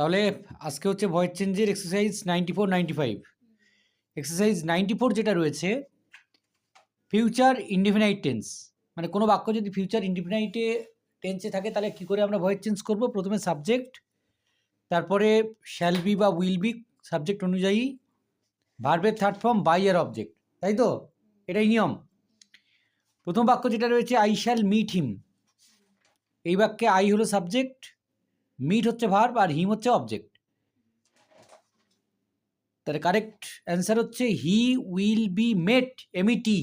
তাহলে আজকে হচ্ছে ভয়েস চেঞ্জের exercise ninety four ninety five exercise ninety four যেটা রয়েছে ফিউচার ইনডিফিনাইট টেন্স মানে কোনো বাক্য যদি ফিউচার ইনডিফিনাইটে টেন্সে থাকে, তাহলে কী করে আমরা ভয়েস চেঞ্জ করব? প্রথমে সাবজেক্ট তারপরে শ্যাল বি বা উইল বি সাবজেক্ট অনুযায়ী ভার্বের থার্ড ফর্ম বাই আর অবজেক্ট তাই তো? এটাই নিয়ম। প্রথম বাক্য যেটা রয়েছে আই শ্যাল মিট হিম এই বাক্যে আই হলো সাবজেক্ট মিট হচ্ছে ভার্ব আর হিম হচ্ছে অবজেক্ট তার কারেক্ট অ্যান্সার হচ্ছে he will be met M E T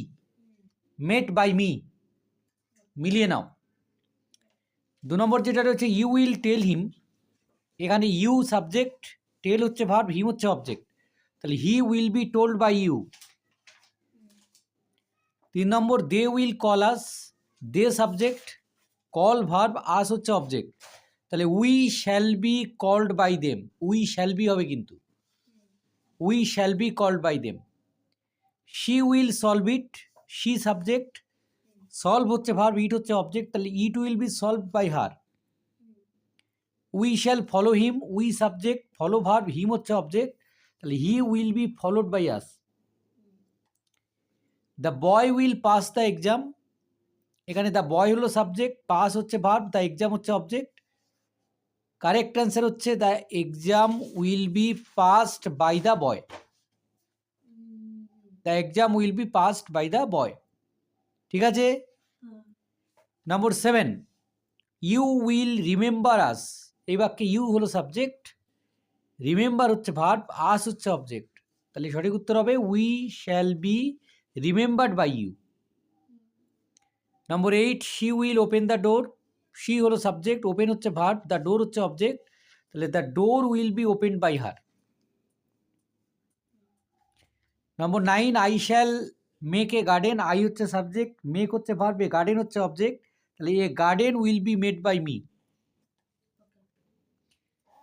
met by me মিলিয়ে নাও। দু নম্বর যেটা রয়েছে ইউ উইল টেল হিম এখানে ইউ সাবজেক্ট টেল হচ্ছে ভার্ব হিম হচ্ছে অবজেক্ট তাহলে he will be told by you তিন number they will call us they subject call verb us হচ্ছে অবজেক্ট তাহলে we shall be called by them we shall be হবে কিন্তু। We shall be called by them she will solve it she subject solve হচ্ছে verb it হচ্ছে object তাহলে it will be solve by her we shall follow him we subject follow verb him হচ্ছে object তাহলে he will be followed by us the boy will pass the exam এখানে the boy হলো subject pass হচ্ছে verb the exam হচ্ছে object correct answer হচ্ছে the exam will be passed by the boy the exam will be passed by the boy ঠিক আছে? Number seven you will remember us এই বাক্যে you হলো subject remember হচ্ছে verb us হচ্ছে object তাহলে সঠিক উত্তর হবে we shall be remembered by you number eight she will open the door she হলো সাবজেক্ট ওপেন হচ্ছে ভার্ব দ্য ডোর হচ্ছে অবজেক্ট তাহলে the door will be open by her number nine I shall make a garden I হচ্ছে subject make হচ্ছে verb a garden হচ্ছে object তাহলে a garden will be made by me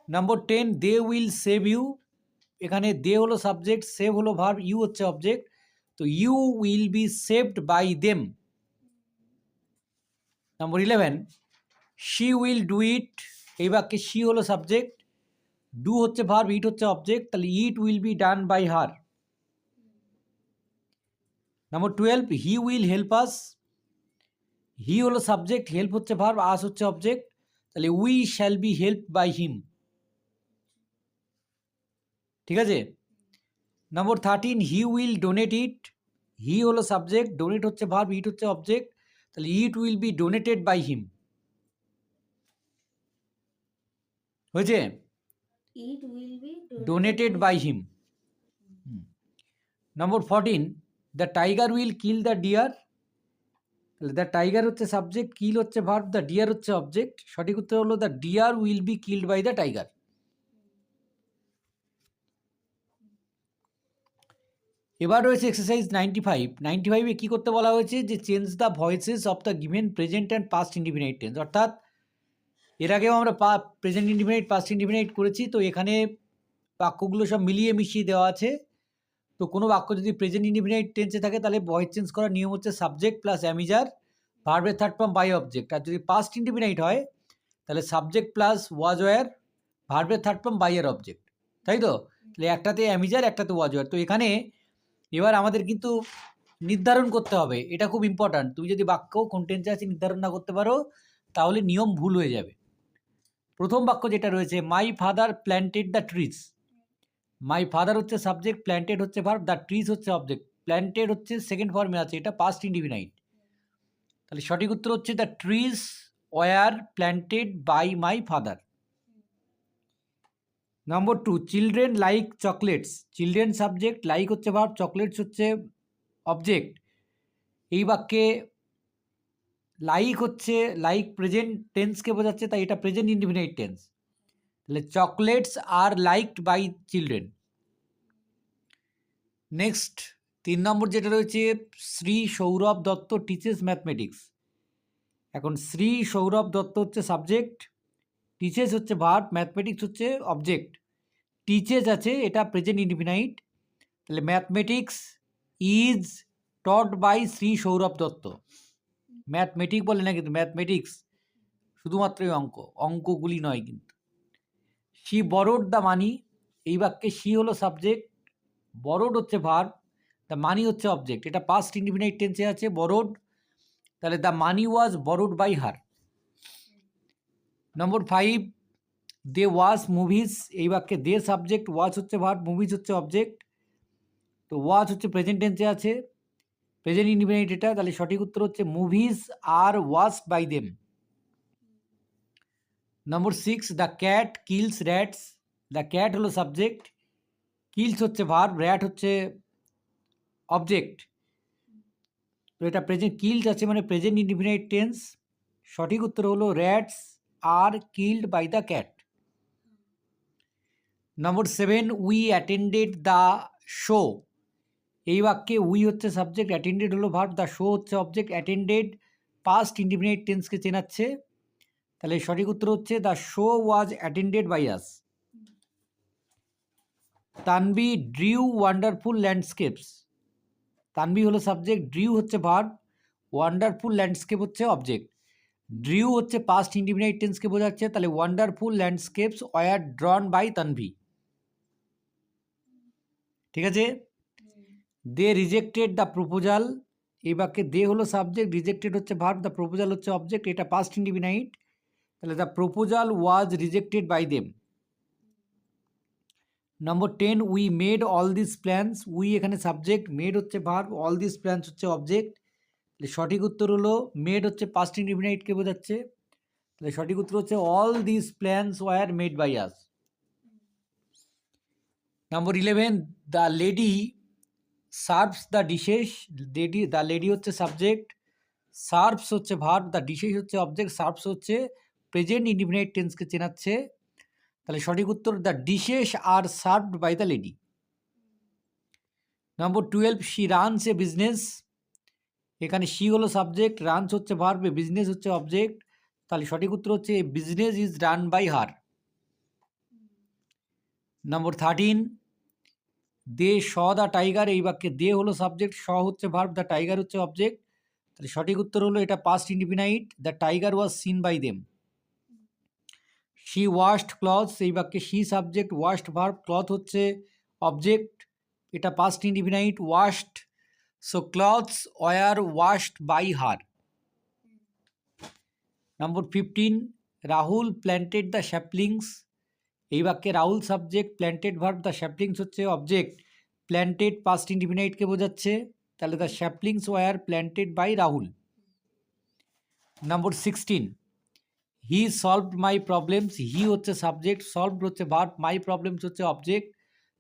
number ten they will save you এখানে দে হলো subject save হলো verb you হচ্ছে object তো you will be saved by them number eleven she will do it এই বাক্যে she হলো subject do হচ্ছে verb it হচ্ছে অবজেক্ট তাহলে it will be done by her number twelve he will help us he হলো subject help হচ্ছে verb us হচ্ছে object তাহলে we shall be help by him ঠিক আছে? Number thirteen he will donate it he হলো subject donate হচ্ছে verb it হচ্ছে object তাহলে it will be donated by him হয়েছে? Donated by him. Number fourteen the tiger will kill the deer তাহলে the tiger হচ্ছে subject kill হচ্ছে verb the deer হচ্ছে object সঠিক উত্তর হলো the deer will be killed by the tiger এবার রয়েছে এক্সারসাইজ নাইনটি ফাইভ নাইনটি ফাইভে কী করতে বলা হয়েছে? যে change the voices of the given present and past indefinite tense অর্থাৎ এর আগেও আমরা পা প্রেজেন্ট ইন্ডিফিনাইট পাস্ট ইন্ডিফিনাইট করেছি, তো এখানে বাক্যগুলো সব মিলিয়ে মিশিয়ে দেওয়া আছে। তো কোনো বাক্য যদি প্রেজেন্ট ইন্ডিফিনাইট টেন্সে থাকে, তাহলে ভয়েস চেঞ্জ করার নিয়ম হচ্ছে subject plus am is are ভার্বের থার্ড ফর্ম বাই অবজেক্ট আর যদি পাস্ট ইন্ডিফিনাইট হয়, তাহলে সাবজেক্ট প্লাস ওয়াজ ওয়ার ভার্বের থার্ড ফর্ম বাই অবজেক্ট তাই তো? তাহলে একটাতে অ্যামিজার একটাতে ওয়াজ ওয়ার তো এখানে এবার আমাদের কিন্তু নির্ধারণ করতে হবে। এটা খুব ইম্পর্ট্যান্ট তুমি যদি বাক্য কোন টেন্সে আছে, নির্ধারণ না করতে পারো, তাহলে নিয়ম ভুল হয়ে যাবে। প্রথম বাক্য যেটা রয়েছে my father planted the trees my father হচ্ছে সাবজেক্ট প্ল্যান্টেড হচ্ছে ভার্ব দ্য ট্রিজ হচ্ছে অবজেক্ট প্ল্যান্টেড হচ্ছে সেকেন্ড ফর্মে আছে, এটা পাস্ট ইন্ডিভিনাইট তাহলে সঠিক উত্তর হচ্ছে the trees were planted by my father number two children like chocolates children subject like হচ্ছে ভার্ব চকলেটস হচ্ছে অবজেক্ট এই বাক্যে লাইক হচ্ছে লাইক প্রেজেন্ট টেন্সকে বোঝাচ্ছে, তাই এটা প্রেজেন্ট ইন্ডিফিনাইট টেন্স তাহলে chocolates are liked by children next তিন নম্বর যেটা রয়েছে, শ্রী সৌরভ দত্ত টিচেস ম্যাথমেটিক্স এখন শ্রী সৌরভ দত্ত হচ্ছে সাবজেক্ট টিচেস হচ্ছে ভার্ব ম্যাথমেটিক্স হচ্ছে অবজেক্ট টিচেস আছে, এটা প্রেজেন্ট ইন্ডিফিনাইট তাহলে mathematics is taught by Shri Sourav Dutta. Mathematic বলে না কিন্তু ম্যাথমেটিক্স। শুধুমাত্রই অঙ্ক। অঙ্কগুলি নয় কিন্তু। শি বরোড দ্য মানি, এই বাক্যে শি হলো সাবজেক্ট, বরোড হচ্ছে ভার্ব, দ্য মানি হচ্ছে অবজেক্ট। এটা পাস্ট ইন্ডিফিনাইট টেন্সে আছে, বরোড। তাহলে the money was borrowed by her. Number five, they was movies, এই বাক্যে দে সাবজেক্ট, ওয়াজ হচ্ছে ভার্ব, মুভিজ হচ্ছে অবজেক্ট। তো ওয়াজ হচ্ছে প্রেজেন্ট টেন্সে আছে। প্রেজেন্ট ইন্ডিফিনাইট এটা তাহলে সঠিক উত্তর হচ্ছে movies are watch by them number six the cat kills rats the cat হলো সাবজেক্ট কিলস হচ্ছে ভার্ব র্যাট হচ্ছে অবজেক্ট তো এটা প্রেজেন্ট কিলস আছে মানে প্রেজেন্ট ইন্ডিফিনাইট টেন্স সঠিক উত্তর হলো rats are killed by the cat number seven we attended the show এই বাক্যে উই হচ্ছে সাবজেক্ট অ্যাটেন্ডেড হলো ভার্ব দ্য শো হচ্ছে অবজেক্ট অ্যাটেন্ডেড পাস্ট ইন্ডিফিনাইট টেন্সকে চেনাচ্ছে। তাহলে সঠিক উত্তর হচ্ছে the show was attended by us Tanvi drew wonderful landscapes Tanvi হলো সাবজেক্ট ড্রিউ হচ্ছে ভার্ব ওয়ান্ডারফুল ল্যান্ডস্কেপ হচ্ছে অবজেক্ট ড্রিউ হচ্ছে পাস্ট ইন্ডিফিনাইট টেন্সকে বোঝাচ্ছে, তাহলে wonderful landscapes were drawn by Tanvi. ঠিক আছে? দে রিজেক্টেড দ্য প্রপোজাল এই বাক্যে দে হলো সাবজেক্ট রিজেক্টেড হচ্ছে ভার্ব দ্য প্রপোজাল হচ্ছে অবজেক্ট এটা পাস্ট ইন্ডিফিনাইট তাহলে the proposal was rejected by them number ten we made all this plans we এখানে সাবজেক্ট মেড হচ্ছে ভার্ব অল দিস প্ল্যান্স হচ্ছে অবজেক্ট তাহলে সঠিক উত্তর হলো মেড হচ্ছে পাস্ট ইন্ডিফিনাইটকে বোঝাচ্ছে। তাহলে সঠিক উত্তর হচ্ছে all this plans were made by us number eleven the lady serves the dishes lady the lady হচ্ছে সাবজেক্ট সার্ভস হচ্ছে ভার্ব দ্য ডিশেস হচ্ছে অবজেক্ট সার্ভস হচ্ছে প্রেজেন্ট ইন্ডিফিনাইট টেন্সকে চেনাচ্ছে। তাহলে সঠিক উত্তর the dishes are served by the lady number twelve she runs a business এখানে শি হলো সাবজেক্ট রানস হচ্ছে ভার্ব বিজনেস হচ্ছে অবজেক্ট তাহলে সঠিক উত্তর হচ্ছে business is run by her number thirteen they saw the tiger এই বাক্যে। দে হলো সাবজেক্ট শ হচ্ছে ভার্ব দ্য টাইগার হচ্ছে অবজেক্ট। তাহলে সঠিক উত্তর হলো এটা past indefinite the tiger was seen by them. She washed clothes, এই বাক্যে she subject, washed verb, cloth হচ্ছে অবজেক্ট, এটা past indefinite washed. So clothes were washed by her. Number fifteen Rahul planted the saplings এই বাক্যে Rahul subject, planted verb, the saplings হচ্ছে object. Planted past ইন্ডিফিনাইটকে বোঝাচ্ছে, তাহলে the saplings were planted by Rahul. Number sixteen, he solved my problems, he হচ্ছে subject, solved হচ্ছে verb, my problems হচ্ছে object.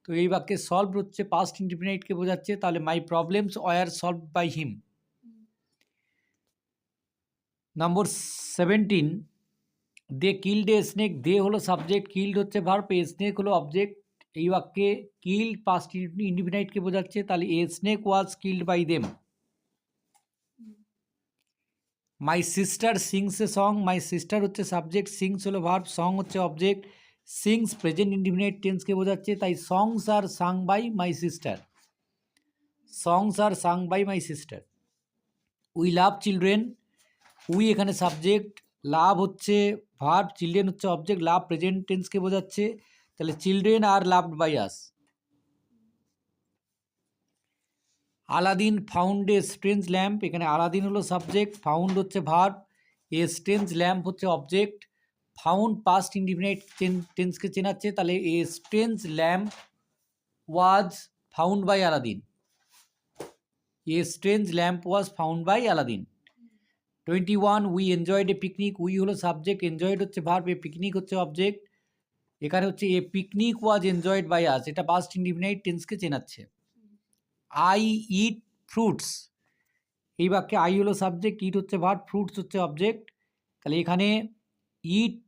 তো এই বাক্যে সলভ হচ্ছে পাস্ট ইন্ডিফিনাইটকে বোঝাচ্ছে, তাহলে my problems were solve by him. Number seventeen they killed a snake, they হলো সাবজেক্ট, কিল্ড হচ্ছে ভার্ব, এ স্নেক হলো অবজেক্ট। এই বাক্যে কিল্ড পাস্ট ইন্ডিফিনাইটকে বোঝাচ্ছে, তাহলে a snake was killed by them. My sister sings a song, my sister হচ্ছে subject, sings হলো ভার্ব, সং হচ্ছে অবজেক্ট। সিংস প্রেজেন্ট ইন্ডিফিনাইট টেন্সকে বোঝাচ্ছে, তাই songs are sung by my sister songs are sung by my sister we love children, we এখানে subject, love হচ্ছে verb children হচ্ছে object love present টেন্সকে বোঝাচ্ছে। তাহলে children are loved by us Aladdin found a strange lamp এখানে Aladdin হলো subject found হচ্ছে verb a strange lamp হচ্ছে অবজেক্ট ফাউন্ড পাস্ট ইন্ডিফিনাইট টেন্সকে চেনাচ্ছে, তাহলে a strange lamp was found by Aladdin. A strange lamp was found by Aladdin. Twenty one we enjoyed a picnic we হলো subject enjoyed হচ্ছে verb a picnic হচ্ছে object এখানে হচ্ছে a picnic was enjoyed by us এটা past indefinite টেন্সকে চেনাচ্ছে। I eat fruits এই বাক্যে আই হলো সাবজেক্ট ইট হচ্ছে ভার্ব ফ্রুটস হচ্ছে অবজেক্ট তাহলে এখানে ইট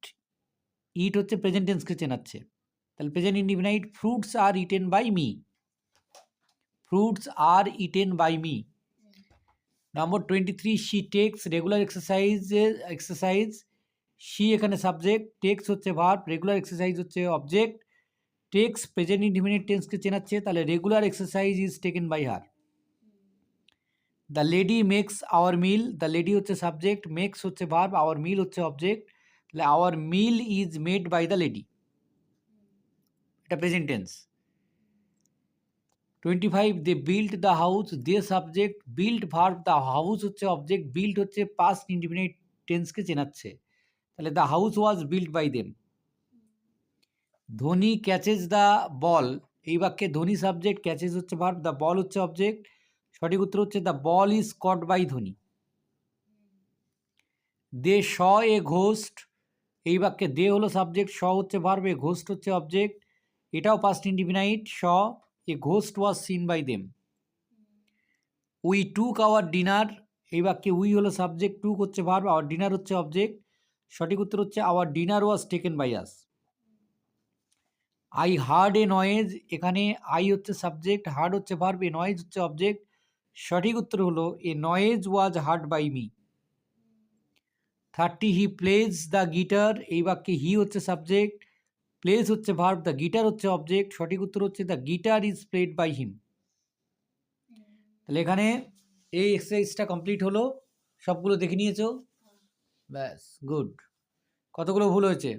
ইট হচ্ছে প্রেজেন্ট টেন্সকে চেনাচ্ছে। তাহলে present indefinite fruits are eaten by me fruits are eaten by me number twenty three she takes regular এক্সারসাইজের exercise she এখানে সাবজেক্ট টেক্স হচ্ছে ভার্ব রেগুলার এক্সারসাইজ হচ্ছে অবজেক্ট টেক্স প্রেজেন্ট ইন্ডিফিনিট টেন্সকে চেনাচ্ছে, তাহলে regular exercise is taken by her the lady makes our meal the lady হচ্ছে subject makes হচ্ছে verb our meal হচ্ছে object তাহলে our meal is made by the lady এটা present tense twenty five they build the house they subject build verb the house হচ্ছে object build হচ্ছে past independent টেন্সকে চেনাচ্ছে। তাহলে the house was build by them Dhoni catches the ball এই বাক্যে Dhoni subject catches হচ্ছে verb the ball হচ্ছে object সঠিক উত্তর হচ্ছে the ball is caught by Dhoni. They saw a ghost. এই বাক্যে দে হলো সাবজেক্ট শ হচ্ছে ভার্ব এ ঘোস্ট হচ্ছে অবজেক্ট এটাও past indefinite saw. A ghost was seen by them we took our dinner এই বাক্যে উই হলো subject took হচ্ছে ভার্ব আওয়ার ডিনার হচ্ছে অবজেক্ট সঠিক উত্তর হচ্ছে our dinner was taken by us I heard a noise এখানে আই হচ্ছে সাবজেক্ট হার্ড হচ্ছে ভার্ব এ নয়েজ হচ্ছে অবজেক্ট সঠিক উত্তর হলো a noise was heard by me thirty he plays the guitar এই বাক্যে হি হচ্ছে সাবজেক্ট প্লেজ হচ্ছে ভার্ব দ্য গিটার হচ্ছে অবজেক্ট সঠিক উত্তর হচ্ছে the guitar is played by him তাহলে এখানে এই এক্সারসাইজটা কমপ্লিট হলো, সবগুলো দেখে নিয়েছো? ব্যাস গুড কতগুলো ভুল হয়েছে?